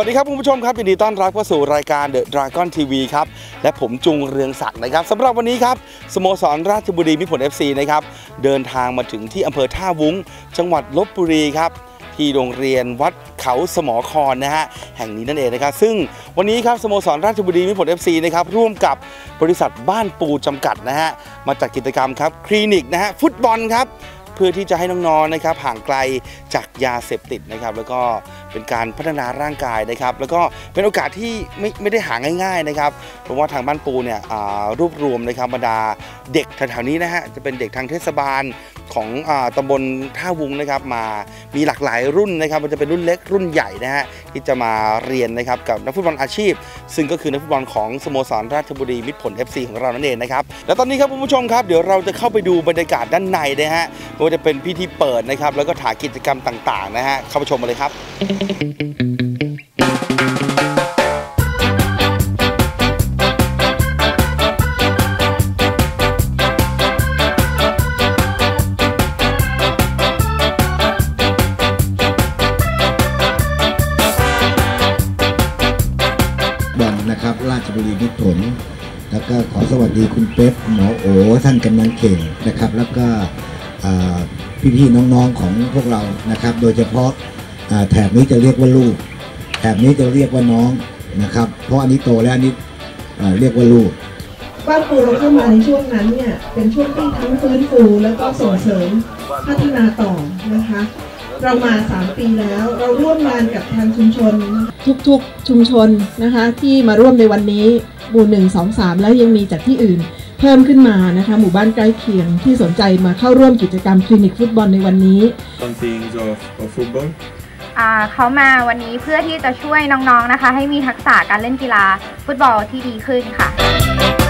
วัสดีครับคุณผู้ชมครับยินดีต้อนรับเข้าสู่รายการ The Dragon TV ครับ และผมจุงเรืองศักดิ์นะครับสำหรับวันนี้ครับสโมสรราชบุรีมิตรผล FC นะครับเดินทางมาถึงที่อำเภอท่าวุ้ง จังหวัดลบบุรีครับที่โรงเรียนวัดเขาสมอคอนนะฮะแห่งนี้นั่นเองนะครับซึ่งวันนี้ครับสโมสรราชบุรีมิตรผล FC นะครับร่วมกับบริษัทบ้านปูจำกัดนะฮะมาจัดกิจกรรมครับคลินิกนะฮะฟุตบอลครับเพื่อที่จะให้น้องๆนะครับห่างไกลจากยาเสพติดนะครับแล้วก็ เป็นการพัฒนาร่างกายนะครับ แล้วก็เป็นโอกาสที่ไม่ไม่ได้หาง่ายๆนะครับ เพราะว่าทางบ้านปูเนี่ยรวบรวมนะครับบรรดาเด็กแถวๆนี้นะฮะจะเป็นเด็กทางเทศบาลของอตำบลท่าวุงนะครับมามีหลากหลายรุ่นนะครับมันจะเป็นรุ่นเล็กรุ่นใหญ่นะฮะที่จะมาเรียนนะครับกับนักฟุตบอลอาชีพ ซึ่งก็คือนักฟุตบอลของสโมสรราชบุรีมิตรผล FC ของเรานั่นเองนะครับแล้วตอนนี้ครับคุณผู้ชมครับเดี๋ยวเราจะเข้าไปดูบรรยากาศด้านในนะฮะว่าจะเป็นพิธีเปิดนะครับแล้วก็ถ่ายกิจกรรมต่างๆนะฮะเข้าไปชมกันเลยครับบอลนะครับ ราชบุรีมิตรผล แล้วก็ขอสวัสดีคุณเป๊ปหมอโอท่านกำนันเข่งนะครับ แล้วก็พี่ๆน้องๆของพวกเรานะครับ โดยเฉพาะ แถบนี้จะเรียกว่าลูก แถบนี้จะเรียกว่าน้องนะครับ เพราะอันนี้โตแล้วอันนี้อ่าเรียกว่าลูกบ้านปูเราเข้ามาในช่วงนั้นเนี่ยเป็นช่วงที่ทั้งฟื้นฟูแล้วก็ส่งเสริมพัฒนาต่อนะคะ เรามา 3 ปีแล้วเราร่วมงานกับทางชุมชน ทุกๆชุมชนนะคะที่มาร่วมในวันนี้หมู่1 2 3 แล้วยังมีจากที่อื่น เพิ่มขึ้นมานะคะหมู่บ้านใกล้เคียงที่สนใจมาเข้าร่วมกิจกรรมคลินิกฟุตบอลในวันนี้ some things of, of football. เขามาวันนี้เพื่อที่จะช่วยน้องๆนะคะ ให้มีทักษะการเล่นกีฬาฟุตบอลที่ดีขึ้นค่ะ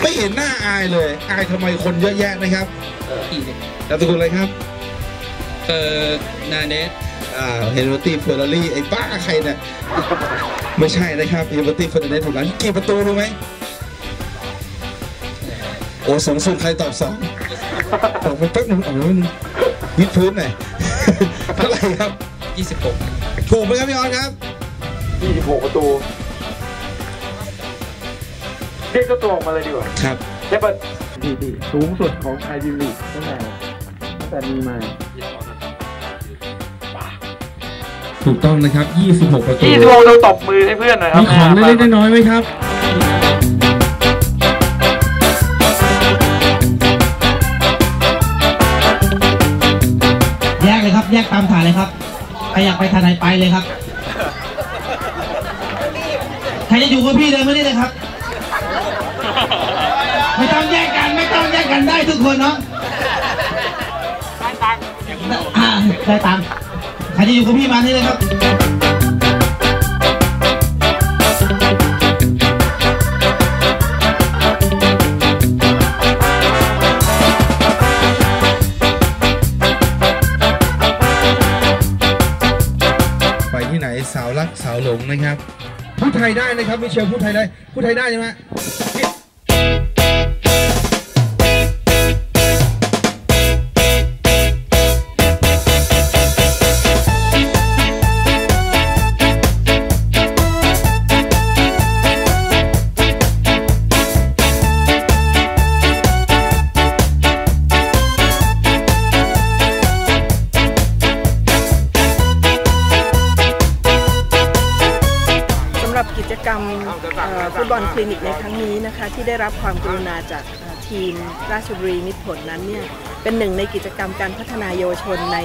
ไม่เห็นหน้าอายเลย อายทำไมคนเยอะแยะนะครับนามสกุลอะไรครับ เออนาเนสอ่าเฮนโรตี้เฟอร์รารี่ไอ้บ้าใครเนี่ยไม่ใช่นะครับเฮนโรตี้เฟอร์รารี่ผมนั้นกี่ประตูรู้ไหมโอ้สูงสุดใครตอบสองบอกไปแป๊บหนึงอ๋อมันวิดพื้นหน่อยเท่าไหร่ครับ 26 ถูกไหมครับพี่ออนครับ 26 ประตู เรียกเจ้าตัวออกมาเลยดีกว่าครับใช่ปะดีดีสูงสุดของไทยพิมยร์ลีกตั้งแต่ตั้งแต่มีมาถูกต้องนะครับ 26 ประตู26เราตบมือให้เพื่อนหน่อยครับมีของเล็กๆน้อยๆไหมครับแยกเลยครับ แยกตามฐานเลยครับใครอยากไปฐานไหนไปเลยครับ ใครจะอยู่กับพี่เลยไม่ได้เลยครับ ไม่ต้องแยกกันไม่ต้องแยกกันได้ทุกคนเนาะได้ตังค์ได้ตังค์ใครจะอยู่กับพี่มานี่เลยครับไปที่ไหนสาวรักสาวหลงนะครับ พูดไทยได้นะครับมิเชลพูดไทยได้ พูดไทยได้ใช่ไหม ฟุตบอลคลินิกในครั้งนี้นะคะที่ได้รับความกรุณาจากทีมราชบุรีมิตรผลนั้นเนี่ยเป็นหนึ่งในกิจกรรมการพัฒนาเยาวชนใน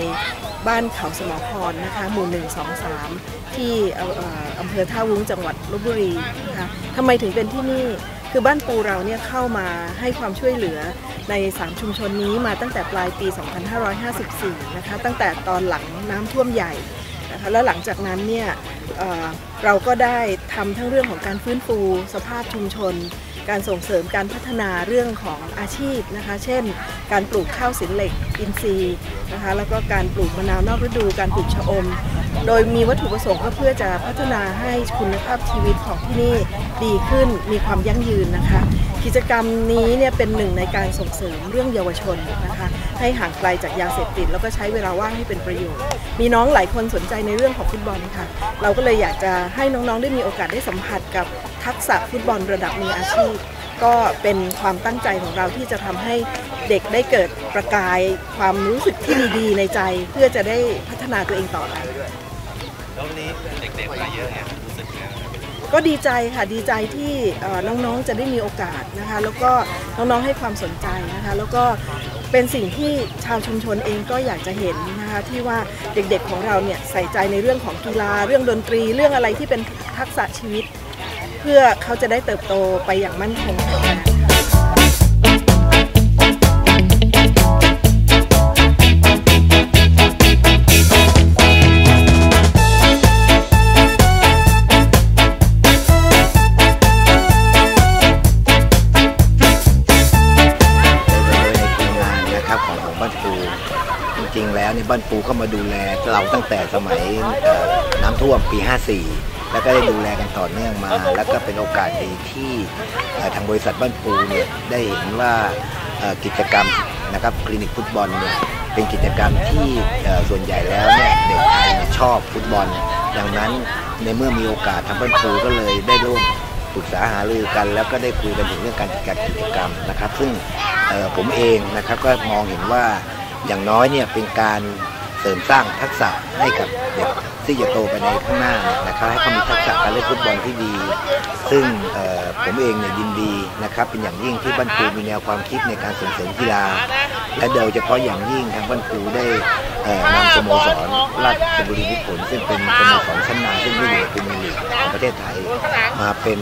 บ้านเขาสมอพรนะคะหมู่1 2 3 ที่เอ่อเอ่ออำเภอท่าวุ้งจังหวัดลบบุรีนะคะทำไมถึงเป็นที่นี่คือบ้านปูเราเนี่ยเข้ามาให้ความช่วยเหลือใน 3 ชุมชนนี้มาตั้งแต่ปลายปี 2554 นะคะตั้งแต่ตอนหลังน้ำท่วมใหญ่ นะคะแล้วหลังจากนั้นเนี่ยเเราก็ได้ทำทั้งเรื่องของการฟื้นฟูสภาพชุมชน การส่งเสริมการพัฒนาเรื่องของอาชีพนะคะ เช่น การปลูกข้าวสินเหล็กอินทรีย์นะคะแล้วก็การปลูกมะนาวนอกฤดูการปลูกชะอม โดยมีวัตถุประสงค์ก็เพื่อจะพัฒนาให้คุณภาพชีวิตของที่นี่ดีขึ้นมีความยั่งยืนนะคะ กิจกรรมนี้เนี่ยเป็นหนึ่งในการส่งเสริมเรื่องเยาวชนนะคะ ให้ห่างไกลจากยาเสพติด แล้วก็ใช้เวลาว่างให้เป็นประโยชน์ มีน้องหลายคนสนใจในเรื่องของฟุตบอลค่ะ เราก็เลยอยากจะให้น้องๆได้มีโอกาสได้สัมผัสกับทักษะฟุตบอลระดับมืออาชีพ ก็เป็นความตั้งใจของเราที่จะทำให้เด็กได้เกิดประกายความรู้สึกที่ดีๆในใจ เพื่อจะได้พัฒนาตัวเองต่อไปแล้ววันนี้เด็กๆมาเยอะไง ก็ดีใจค่ะดีใจที่น้องๆจะได้มีโอกาสนะคะแล้วก็น้องๆให้ความสนใจนะคะแล้วก็เป็นสิ่งที่ชาวชุมชนเองก็อยากจะเห็นนะคะที่ว่าเด็กๆของเราเนี่ยใส่ใจในเรื่องของกีฬาเรื่องดนตรี เรื่องอะไรที่เป็นทักษะชีวิต เพื่อเขาจะได้เติบโตไปอย่างมั่นคง มาดูแลเราตั้งแต่สมัยน้ำท่วมปี 54 แล้วก็ได้ดูแลกันต่อเนื่องมา แล้วก็เป็นโอกาสดีที่ทางบริษัทบ้านปูเนี่ยได้เห็นว่ากิจกรรมนะครับคลินิกฟุตบอลเนี่ยเป็นกิจกรรมที่ส่วนใหญ่แล้วเนี่ยเด็กไทยชอบฟุตบอล ดังนั้นในเมื่อมีโอกาสทางบ้านปูก็เลยได้ร่วมปรึกษาหารือกันแล้วก็ได้คุยกันถึงเรื่องการจัดการกิจกรรมนะครับ ซึ่งผมเองนะครับก็มองเห็นว่าอย่างน้อยเนี่ยเป็นการ เสริมสร้างทักษะให้กับเด็กที่จะโตไปในข้างหน้านะครับให้เขามีทักษะการเล่นฟุตบอลที่ดี ซึ่งผมเองเนี่ยยินดีนะครับเป็นอย่างยิ่งที่บ้านปูมีแนวความคิดในการส่งเสริมกีฬา และโดยเฉพาะอย่างยิ่งทางบ้านปูได้นำสโมสรราชบุรีมิตรผลซึ่งเป็นสโมสรชั้นนำซึ่งไม่อยู่ในพรีเมียร์ลีกของประเทศไทยมาเป็น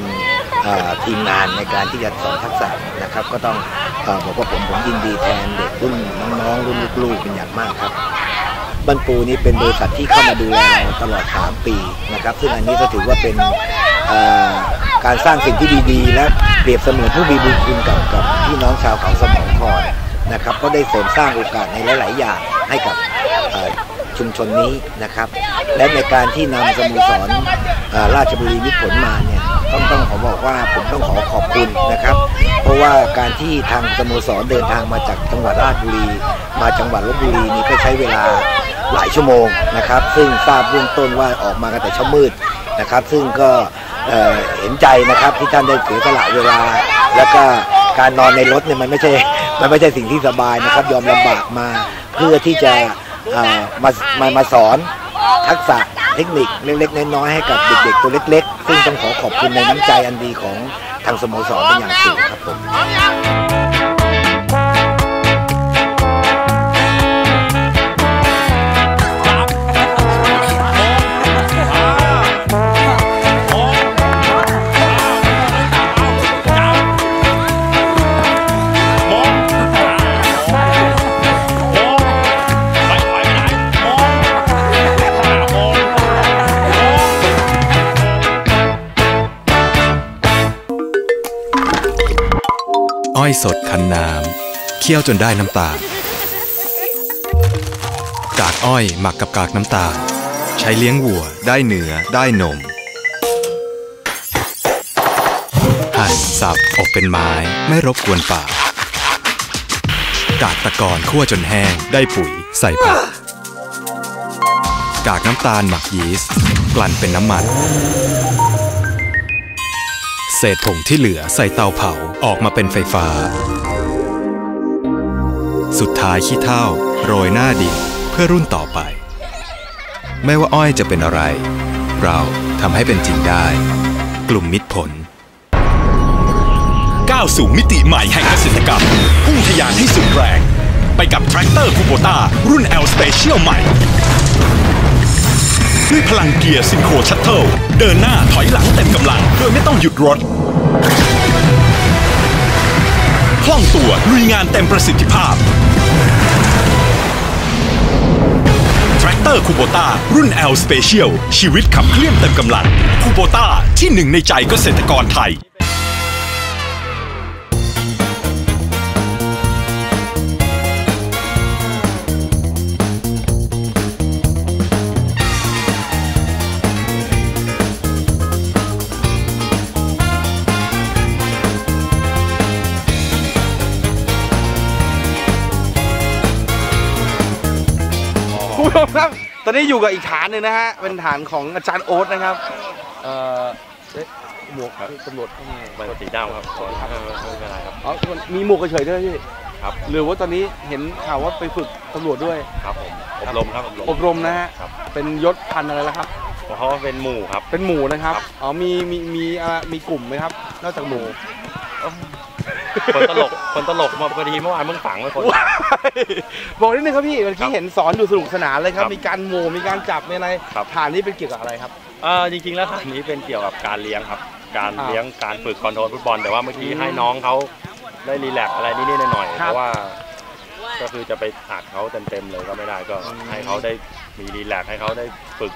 ทีมงานในการที่จะสอนทักษะนะครับ ก็ต้องอบอกว่าผมผมยินดีแทนเด็กรุ่นน้องๆรุ่นลูกๆเป็นอย่างมากครับ บันปูนี้เป็นบริษัทที่เข้ามาดูแลตลอด 3 ปีนะครับซึ่งอันนี้ก็ถือว่าเป็นการสร้างสิ่งที่ดีๆ และเปรียบเสมือนผู้มีบุญคุณกับกับพี่น้องชาวเขาสมองคอนนะครับก็ได้เสริมสร้างโอกาสในหลาย ๆ อย่างให้กับชุมชนนี้นะครับ และในการที่นำสโมสรราชบุรีมิตรผลมาเนี่ยต้องต้องขอบอกว่าผมต้องขอขอบคุณนะครับ เพราะว่าการที่ทางสโมสรเดินทางมาจากจังหวัดราชบุรี มาจังหวัดลบบุรีนี่ก็ใช้เวลา หลายชั่วโมงนะครับ ซึ่งทราบเบื้องต้นว่าออกมากันแต่เช้ามืดนะครับ ซึ่งก็เเห็นใจนะครับที่ท่านได้เสียสละเวลา แล้วก็การนอนในรถเนี่ยมันไม่ใช่มันไม่ใช่สิ่งที่สบายนะครับ ยอมลำบากมาเพื่อที่จะมามามาสอนทักษะเทคนิคเล็กๆน้อยๆให้กับเด็กๆตัวเล็ก ๆ ซึ่งต้องขอขอบคุณในน้ำใจอันดีของทางสโมสรเป็นอย่างสูงครับผม อ้อยสดคั้นน้ำเคี่ยวจนได้น้ำตาล กากอ้อยหมักกับกากน้ำตาล ใช้เลี้ยงวัวได้เนื้อได้นม หั่นสับอบเป็นไม้ไม่รบกวนป่า กากตะกอนคั่วจนแห้งได้ปุ๋ยใส่ผักกากน้ำตาลหมักยีสต์กลั่นเป็นน้ำมัน ศษผงที่เหลือใส่เตาเผาออกมาเป็นไฟฟ้า สุดท้ายขี้เถ้าโรยหน้าดินเพื่อรุ่นต่อไป ไม่ว่าอ้อยจะเป็นอะไร เราทำให้เป็นจริงได้ กลุ่มมิตรผลก้าวสู่มิติใหม่แห่งเกษตรกรรมพุ่งทะยานให้สุดแรง ไปกับแทรกเตอร์คูโบต้ารุ่น L Special ใหม่ ด้วยพลังเกียร์ซินโครชัตเทิล เดินหน้าถอยหลังเต็มกำลัง โดยไม่ต้องหยุดรถ คล่องตัวลุยงานเต็มประสิทธิภาพ แทรกเตอร์คูโบต้ารุ่น L Special ชีวิตขับเคลื่อนเต็มกำลังคูโบต้าที่หนึ่งในใจเกษตรกรไทย ชมครับ ตอนนี้อยู่กับอีกฐานหนึ่งนะฮะ เป็นฐานของอาจารย์โอ๊ตนะครับ เอ่อเอ๊ะหมวกตำรวจเขามีมันสีดำครับไม่เป็นไรครับอ๋อมีหมวกเฉยๆด้วยพี่ครับหรือว่าตอนนี้เห็นข่าวว่าไปฝึกตำรวจด้วยครับผมอบรมครับอบรมนะฮะครับเป็นยศพันอะไรแล้วครับเพราะเขาเป็นหมู่ครับ เป็นหมู่นะครับครับอ๋อมีมีมีอ่ามีกลุ่มไหมครับ นอกจากหมู่คนตลกคนตลกมาพอดีเมื่อวานเพิ่งฝังไว้คน บอกนิดนึงครับพี่เมื่อกี้เห็นสอนอยู่สนุกสนานเลยครับครับมีการโมมีการจับมีอะไรครับฐานนี้เป็นเกี่ยวกับอะไรครับเอ่อจริงๆแล้วอันนี้เป็นเกี่ยวกับการเลี้ยงครับ การอ่าเลี้ยงการฝึกคอนโทรลฟุตบอล แต่ว่าเมื่อกี้อืมให้น้องเขาได้รีแลกซ์อะไรนิดๆหน่อยๆครับเพราะว่าก็คือจะไปอัดเขาเต็มๆเลยก็ไม่ได้ก็อืมให้เขาได้มีรีแลกซ์ให้เขาได้ฝึก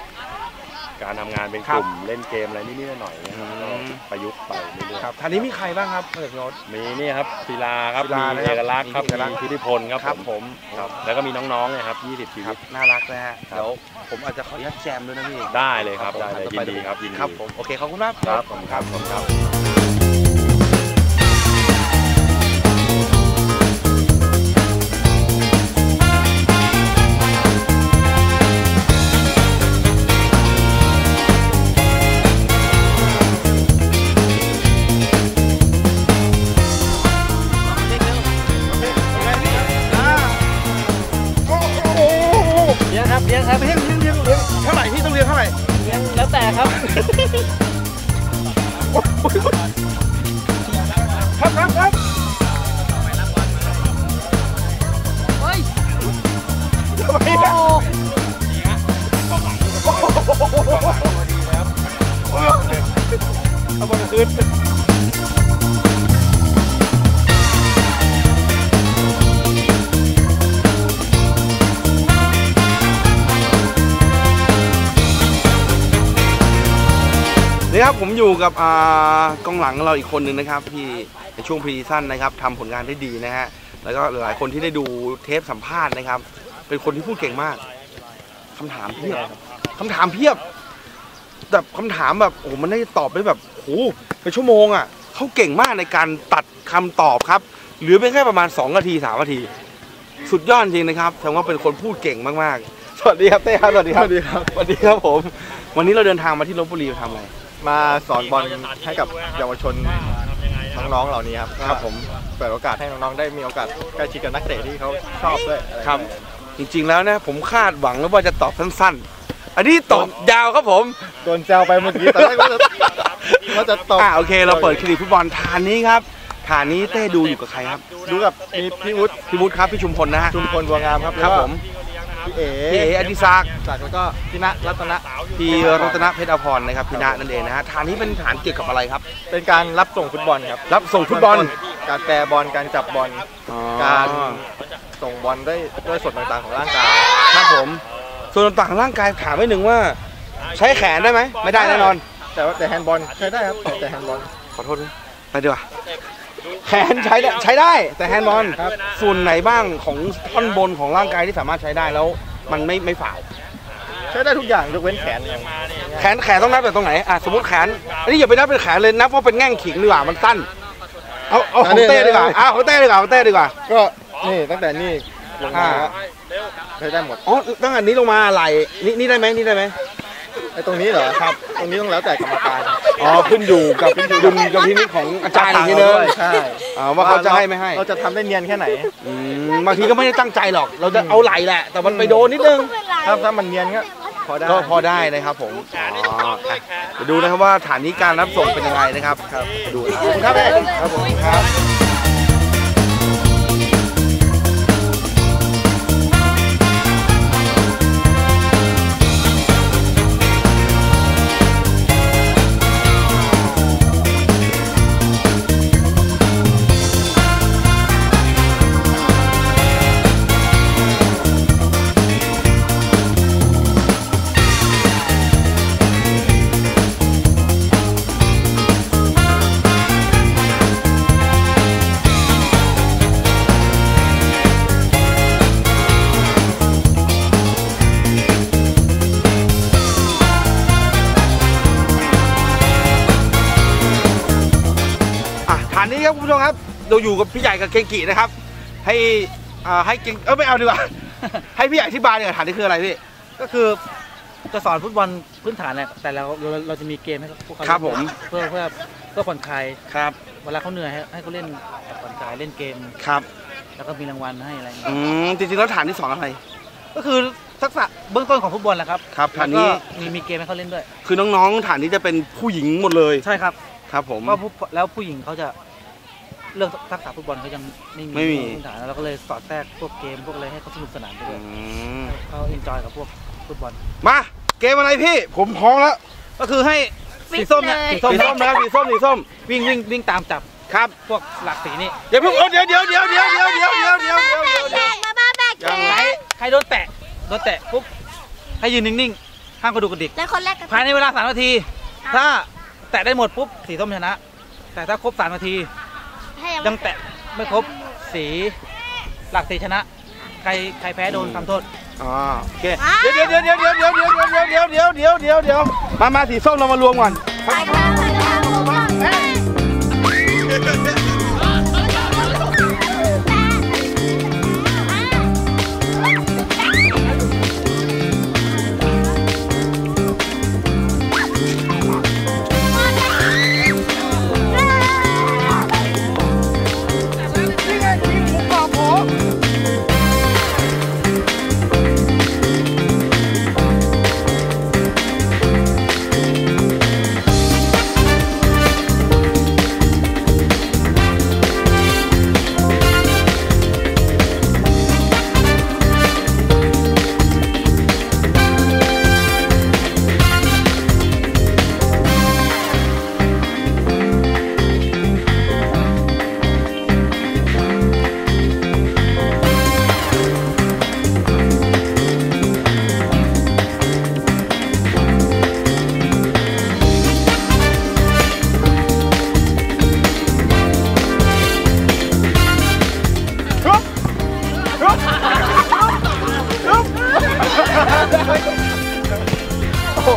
การทำงานเป็นครักบลุ่มเล่นเกมอะไรนิดๆหน่อยๆนะครับอืมก็ประยุกต์ไปเรื่อยๆ ครับฐานนี้มีใครบ้างครับนอกจากโน้ต มีนี่ครับศิลาครับศิลามีนะครับเอกลักษณ์ครับมีเอกลักษณ์ มีชุติพลครับครับผผมมครับแล้วก็มีน้องๆเนี่ยครับ 20 ชีควิรัตบน่ารักนะฮะครับ เดี๋ยวผมอาจจะขออนุญาตแจมด้วยนะพี่ได้เลยครับผมได้เลยอาจจะยิไปนดีครับยินดีครับผมโอเคขอบคุณมาก ครับผมครับผมครับ ครับ ครับครับครับเฮ้ยทำไมอะเอาบอลคืน นี่ครับผมอยู่กับอ่ากองหลังเราอีกคนหนึ่งนะครับที่ในช่วงพรีซีซั่นนะครับทำผลงานได้ดีนะฮะแล้วก็หลายคนที่ได้ดูเทปสัมภาษณ์นะครับ เป็นคนที่พูดเก่งมากคำถามเพียบคำถามเพียบแบบคำถามแบบโอ้โหมันได้ตอบได้แบบโอ้โหเป็นชั่วโมงอะเขาเก่งมากในการตัดคำตอบครับเหลือเพียงแค่ประมาณ2นาที3นาที สุดยอดจริงนะครับแสดงว่าเป็นคนพูดเก่งมากๆ สวัสดีครับเต้ครับสวัสดีครับสวัสดีครับสวัสดีครับผม วันนี้เราเดินทางมาที่ลบบุรีมาทำอะไร มาสอนบอลให้กับเยาวชนน้องๆเหล่านี้ครับครับผมเปิดโอกาสให้น้องๆได้มีโอกาสใกล้ชิดกับนักเตะที่เขาชอบด้วยอะไครับจริงๆแล้วนะผมคาดหวังว่าจะตอบสั้นๆ อันนี้ตอบยาวครับผมโดนแซวไปเมื่อกี้ตอนแรกว่าจะว่าจะตอบอ่าโอเค เราเปิดคลินิกฟุตบอลฐานนี้ครับฐานนี้เต้ดูอยู่กับใครครับ ดูกับมีพี่วุฒิพี่วุฒิครับพี่ชุมพลนะฮะชุมพลบัวงามครับครับแล้วก็ผม พี่เอ๋พี่เอ๋อดิศักดิ์จากแล้วก็พี่ณรัตนะพี่รัตนเพชรอภรณ์นะครับพี่ณนั่นเองนะฮะฐานนี้เป็นฐานเกี่ยวกับอะไรครับ เป็นการรับส่งฟุตบอลครับรับส่งฟุตบอล การแปรบอลการจับบอลอ๋อ การส่งบอลด้วยด้วยส่วนต่างๆของร่างกาย ครับผม ส่วนต่างๆร่างกายถามไว้หนึ่งว่า ใช้แขนได้ไหมไม่ได้แน่นอน แต่ว่าแต่แฮนด์บอลใช้ได้ครับแต่แฮนด์บอลขอโทษนะไปดีกว่า แขนใช้ได้ใช้ได้แต่แฮนด์บอลครับส่วนไหนบ้างของท่อนบนของร่างกายที่สามารถใช้ได้แล้ว มันไม่ไม่ฝ่าวใช้ได้ทุกอย่างยกเว้นแขนอย่างแขนแขนต้องนับจากตรงไหนอะสมมติแขนอันนี้อย่าไปนับเป็นแขนเลยนับว่าเป็นแง่งขิงดีกว่ามันสั้นเอาเอาของเต้ดีกว่าอ้าวของเต้ดีกว่าของเต้ดีกว่า ก็นี่ตั้งแต่นี่ลงมาอ่าใช้ได้หมดอ๋อตั้งแต่นี้ลงมาไหลนี่นี่ได้ไหมนี่ได้ไหมไอ้ตรงนี้เหรอครับ ตรงนี้ต้องแล้วแต่กรรมการครับอ๋อขึ้นอยู่กับดุลกับพินิจของอาจารย์อีกทีนึงด้วยใช่อ่าว่าเขาจะให้ไม่ให้เราจะทำได้เนียนแค่ไหน อืมบางทีก็ไม่ได้ตั้งใจหรอก เราจะเอาไหลแหละ แต่มันไปโดนนิดนึง ถ้าถ้ามันเนียนก็พอได้ ก็พอได้นะครับผมอ๋ออะเดี๋ยวดูนะครับว่าฐานนี้การรับส่งเป็นยังไงนะครับครับดูนะครับครับครับผมครับ เราอยู่กับพี่ใหญ่กับเกงกินะครับ ให้อ่าให้เกงเออไม่เอาดีกว่า ให้พี่ใหญ่อธิบายหน่อยฐานนี้คืออะไรพี่ ก็คือจะสอนฟุตบอลพื้นฐานแหละแต่เราเราเราจะมีเกมให้พวกเขาครับผม เพื่อเพื่อเพื่อผ่อนคลายครับเวลาเขาเหนื่อยให้ให้เขาเล่นผ่อนคลายเล่นเกม ครับแล้วก็มีรางวัลให้อะไรอย่างเงี้อืยมจริงๆแล้วฐานที่สอนอะไร ก็คือทักษะเบื้องต้นของฟุตบอลแหละครับครับแล้วฐานนี้ก็มีมีเกมให้เขาเล่นด้วย คือน้องๆฐานนี้จะเป็นผู้หญิงหมดเลยใช่ครับครับผมเพราะผู้แล้วผู้หญิงเขาจะ เรื่องทักษะฟุตบอลเขายังไม่มีไม่มี พื้นฐานแล้วเราก็เลยสอดแทรกพวกเกมพวกอะไรให้เขาสนุกสนานไปด้วยมเขาเอนจอยกับพวกฟุตบอล มาเกมอะไรพี่ ผมพร้อมแล้วก็คือให้สีส้มเนี่ยสีส้มนะครับสีส้มสีส้มวิ่งวิ่งวิ่งตามจับครับพวกหลักสีนี่เดี๋ยวเพิ่งเดี๋ยวเดี๋ยวเดี๋ยวเดี๋ยวเดี๋ยวเดี๋ยวเดี๋ยวเดี๋ยวเดี๋ยวเดี๋ยวเดี๋ยวใครใครโดนแตะโดนแตะปุ๊บให้ยืนนิ่งๆห้ามกระดูกกระดิก แล้วคนแรกก็ภายในเวลาสามนาที ถ้าแตะได้หมดปุ๊บสีส้มชนะ แต่ถ้าครบสามนาทีให้ ยังแตะไม่ครบสีหลักสีชนะ ใครใครแพ้โดนทำโทษอ๋อโอเคเดี๋ยวเดี๋ยวเดี๋ยวเดี๋ยวเดี๋ยวเดี๋ยวเดี๋ยวเดี๋ยวเดี๋ยวเดี๋ยวเดี๋ยวเดี๋ยวมามาสีส้มเรามารวมก่อน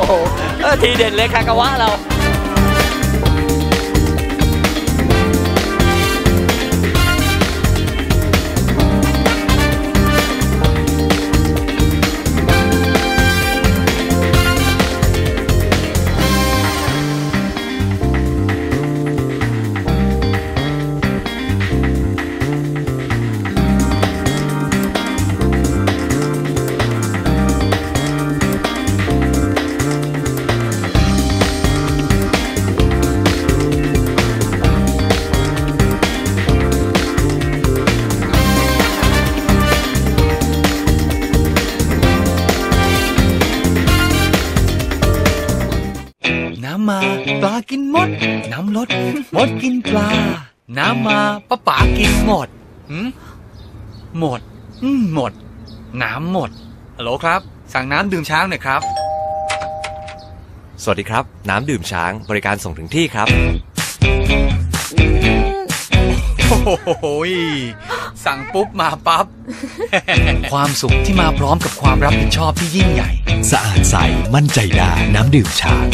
โหเออทีเด็ดเลยคากาวะเรา ลดมดกินปลา น้ำมาป้าป๋ากินหมดหืมหมดอืมหมด น้ำหมดฮัลโหลครับ สั่งน้ำดื่มช้างหน่อยครับ สวัสดีครับ น้ำดื่มช้างบริการส่งถึงที่ครับ โอ้โหยสั่งปุ๊บมาปั๊บ ความสุขที่มาพร้อมกับความรับผิดชอบที่ยิ่งใหญ่ สะอาดใสมั่นใจได้น้ำดื่มช้าง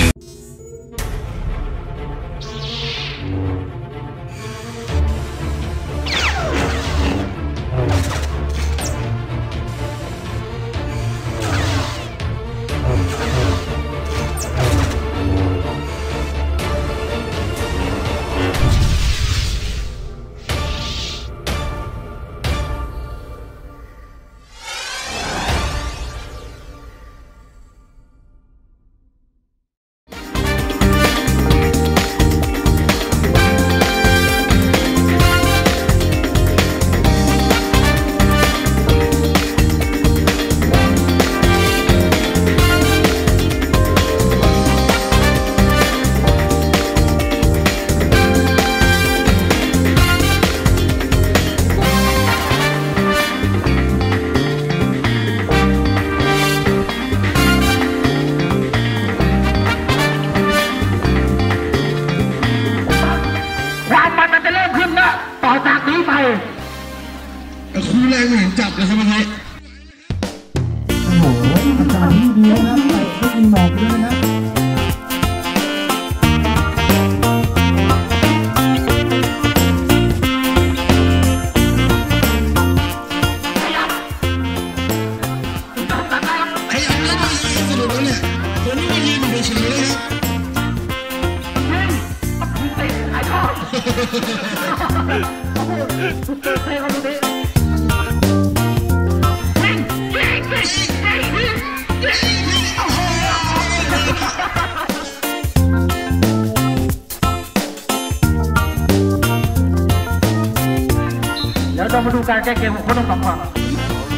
แก้เกมของคนทั้งสองฝั่ง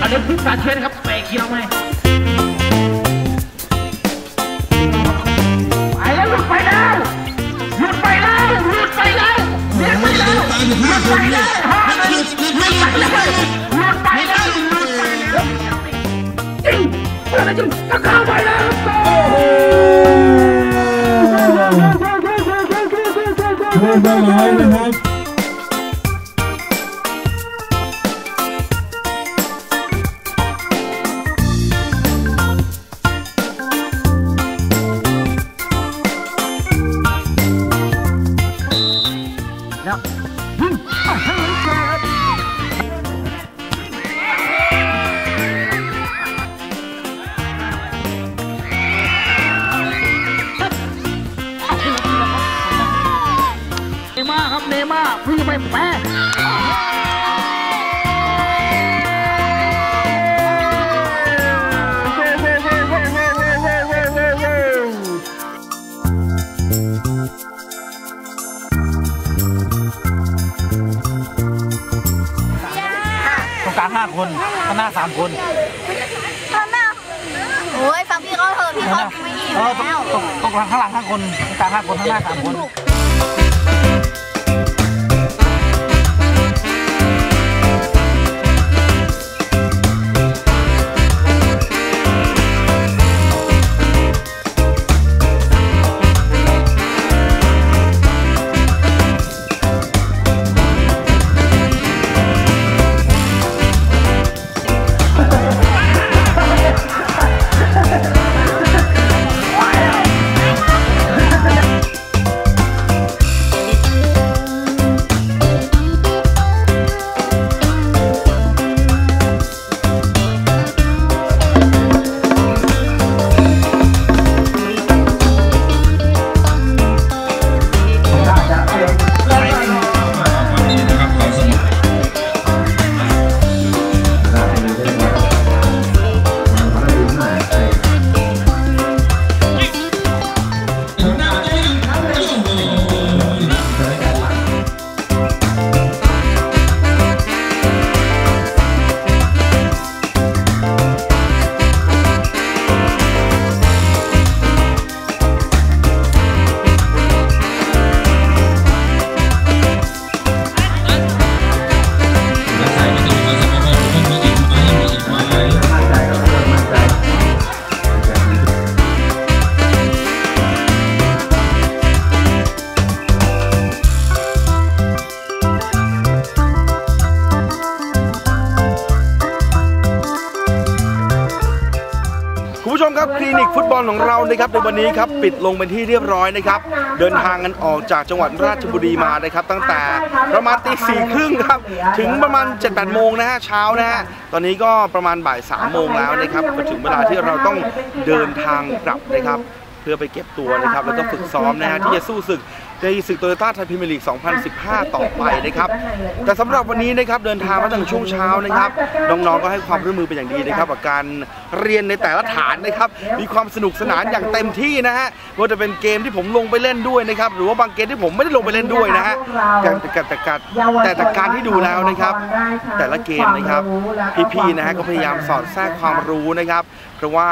อันนี้คือการเชื่อครับเตะเคี้ยวไหมไปแล้วหลุดไปแล้วหลุดไปแล้วหลุดไปแล้วไปแล้วไปแล้ยงไปแล้วหลุดไปแล้วหลุดไปแล้วหลุดไปแล้วหลุดไปแล้วจริงอะไรจริไปแล้าไปแล้วไปแล้โหโดนไปแล้วหวไปแล้ว โอ้ยฟังพี่เขาเถอะพี่เขาไม่ดีเออตรงแล้วตรงตรงกลางข้างหลังห้าคนตรงกลางห้าคนข้างหน้าสามคน คุณผู้ชมครับคลินิกฟุตบอลของเรานะครับในวันนี้ครับปิดลงเป็นที่เรียบร้อยนะครับเดินทางกันออกจากจังหวัดราชบุรีมานะครับ ตั้งแต่ประมาณตีสี่ครึ่งครับถึงประมาณ7จ็ดแปดโมงนะฮะเช้านะฮะตอนนี้ก็ประมาณบ่ายสามโมงแล้วนะครับก็ถึงเวลาที่เราต้องเดินทางกลับนะครับ เพื่อไปเก็บตัวนะครับแล้วก็ฝึกซ้อมนะฮะที่จะสู้ศึก ในศึกโตโยต้าไทยพรีเมียร์ลีก 2015 ต่อไปนะครับ แต่สำหรับวันนี้นะครับเดินทางมาตั้งแต่ช่วงเช้านะครับ น้องๆ ก็ให้ความร่วมมือเป็นอย่างดีนะครับกับการเรียนในแต่ละฐานนะครับ มีความสนุกสนานอย่างเต็มที่นะฮะว่าจะเป็นเกมที่ผมลงไปเล่นด้วยนะครับ หรือว่าบางเกมที่ผมไม่ได้ลงไปเล่นด้วยนะฮะแต่แต่แต่แต่แต่แต่การที่ดูแล้วนะครับ แต่ละเกมนะครับ พี่ๆ นะฮะก็พยายามสอดแทรกความรู้นะครับ เพราะว่า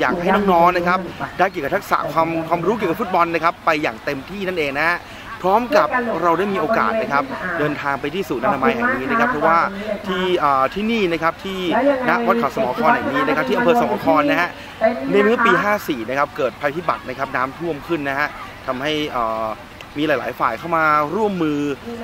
อยากให้น้องๆนะครับได้เกี่ยวกับทักษะความความรู้เกี่ยวกับฟุตบอลนะครับไปอย่างเต็มที่นั่นเองนะฮะพร้อมกับเราได้มีโอกาสนะครับเดินทางไปที่ศูนย์อนามัยแห่งนี้นะครับ เพราะว่าที่ที่นี่นะครับที่ณวัดเขาสมอครแห่งนี้นะครับที่อำเภอสมอครนะฮะในเมื่อปี 54 นะครับเกิดภัยพิบัตินะครับน้ำท่วมขึ้นนะฮะทำให้มีหลาย ๆ ฝ่ายเข้ามาร่วมมือ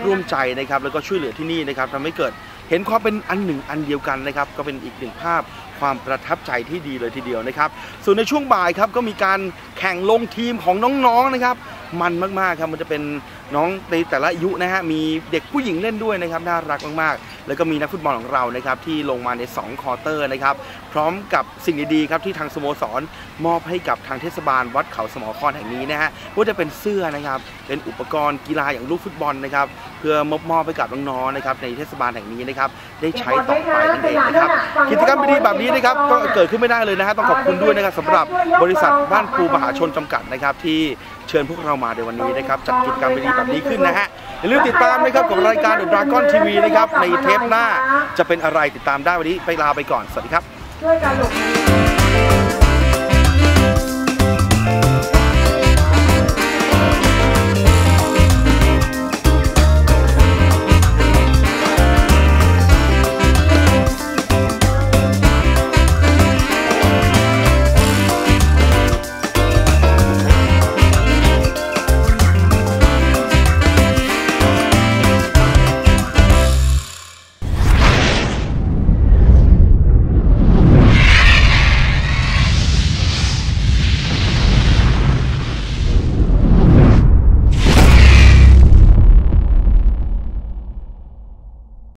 ร่วมใจนะครับ แล้วก็ช่วยเหลือที่นี่นะครับทำให้เกิดเห็นความเป็นอันหนึ่งอันเดียวกันนะครับ ก็เป็นอีกหนึ่งภาพ ความประทับใจที่ดีเลยทีเดียวนะครับ ส่วนในช่วงบ่ายครับก็มีการแข่งลงทีมของน้องๆนะครับ มันมากๆครับมันจะเป็นน้องในแต่ละอายุนะฮะมีเด็กผู้หญิงเล่นด้วยนะครับน่ารักมากๆ แล้วก็มีนักฟุตบอลของเรานะครับที่ลงมาใน 2 คอร์เตอร์นะครับพร้อมกับสิ่งดีๆครับที่ทางสโมสรมอบให้กับทางเทศบาลวัดเขาสมอครแห่งนี้นะฮะว่าจะเป็นเสื้อนะครับเป็นอุปกรณ์กีฬาอย่างลูกฟุตบอลนะครับเพื่อมอบมอบให้กับน้องๆนะครับในเทศบาลแห่งนี้นะครับได้ใช้ต่อไปนั่นเองนะครับกิจกรรมดีๆแบบนี้นะครับก็เกิดขึ้นไม่ได้เลยนะฮะต้องขอบคุณด้วยนะครับสำหรับบริษัทบ้านครูมหาชนจำกัดนะครับที่ เชิญพวกเรามาในวันนี้นะครับจัดกิจกรรมดีแบบนี้ขึ้นนะฮะอย่าลืมติดตามนะครับกับรายการ The Dragon TV นะครับในเทปหน้าจะเป็นอะไรติดตามได้วันนี้ไปลาไปก่อนสวัสดีครับช่วยกันหลบ